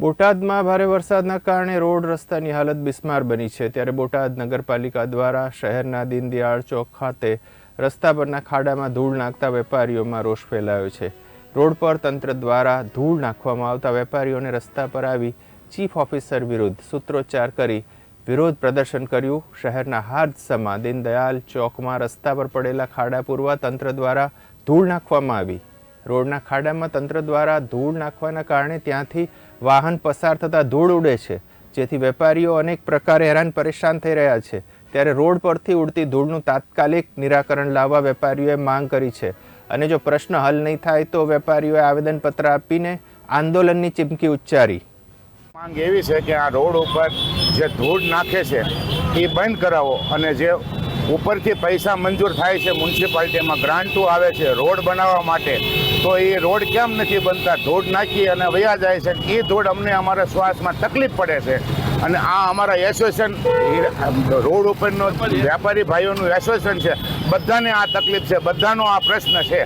બોટાદમાં ભારે વરસાદના કારણે રોડ રસ્તાની હાલત બિસ્માર બની છે. ત્યારે બોટાદ નગરપાલિકા દ્વારા શહેરના દીનદયાળ ચોક ખાતે રસ્તા પરના ખાડામાં ધૂળ નાખતા વેપારીઓમાં રોષ ફેલાયો છે. રોડ પર તંત્ર દ્વારા ધૂળ નાખવામાં આવતા વેપારીઓને રસ્તા પર આવી ચીફ ઓફિસર વિરુદ્ધ સૂત્રોચ્ચાર કરી વિરોધ પ્રદર્શન કર્યું. શહેરના હાદસામાં દીનદયાલ ચોકમાં રસ્તા પર પડેલા ખાડા પૂરવા તંત્ર દ્વારા ધૂળ નાખવામાં આવી. રોડના ખાડામાં તંત્ર દ્વારા ધૂળ નાખવાના કારણે ત્યાંથી વાહન પસાર થતાં ધૂળ ઉડે છે. જેથી વેપારીઓ અનેક પ્રકારે હેરાન પરેશાન થઈ રહ્યા છે. ત્યારે રોડ પરથી ઉડતી ધૂળનું તાત્કાલિક નિરાકરણ લાવવા વેપારીઓએ માંગ કરી છે. અને જો પ્રશ્ન હલ નહીં થાય તો વેપારીઓએ આવેદનપત્ર આપીને આંદોલનની ચીમકી ઉચ્ચારી. માંગ એવી છે કે આ રોડ ઉપર જે ધૂળ નાખે છે, એ બંધ કરાવો અને જે ઉપરથી પૈસા મંજૂર થાય છે, મ્યુનિસિપાલિટીમાં ગ્રાન્ટો આવે છે, રોડ બનાવવા માટે. તો એ રોડ કેમ નથી બનતા? ધૂળ નાખી અને વયા જાય છે એ ધૂળ અમને અમારા શ્વાસમાં તકલીફ પડે છે. અને આ અમારા એસોસિએશન રોડ ઉપરનો વેપારી ભાઈઓનું એસોસિએશન છે, બધાને આ તકલીફ છે, બધાનો આ પ્રશ્ન છે.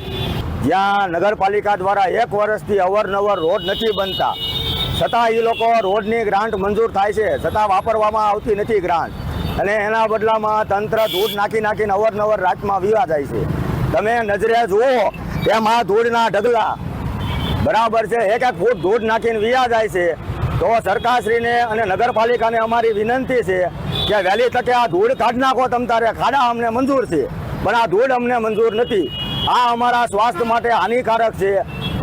જ્યાં નગરપાલિકા દ્વારા એક વર્ષથી અવરનવર રોડ નથી બનતા. છતાં એ લોકો રોડની ગ્રાન્ટ મંજૂર થાય છે, છતાં વાપરવામાં આવતી નથી ગ્રાન્ટ. અને એના બદલામાં તંત્ર ધૂળ નાખી નાખીને અવરનવર રાતમાં વિવા જાય છે. તમે નજરે જુઓ તેમાં ધૂળના ઢગલા. બરાબર છે, એક એક ફૂટ ધૂળ નાખીને વિયા જાય છે. તો સરકારશ્રીને અને નગરપાલિકાને અમારી વિનંતી છે કે વહેલી તકે આ ધૂળ કાઢી નાખો, તમ તારે ખાડા અમને મંજૂર છે. પણ આ ધૂળ અમને મંજૂર નથી. આ અમારા સ્વાસ્થ્ય માટે હાનિકારક છે.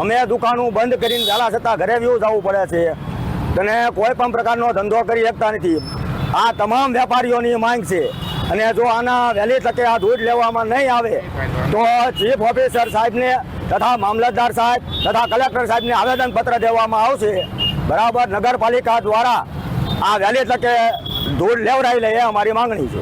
અમે દુકાનો બંધ કરીને વહેલા છતાં ઘરે વ્યૂ જવું પડે છે. અને કોઈ પણ પ્રકારનો ધંધો કરી શકતા નથી. આ તમામ વેપારીઓની માંગ છે. અને જો આના વહેલી તકે આ દૂધ લેવામાં નહીં આવે, તો ચીફ ઓફિસર સાહેબને તથા મામલતદાર સાહેબ તથા કલેક્ટર સાહેબને આવેદનપત્ર દેવામાં આવશે. બરાબર, નગરપાલિકા દ્વારા આ વહેલી તકે દૂધ લેવડાવી લે એ અમારી માંગણી છે.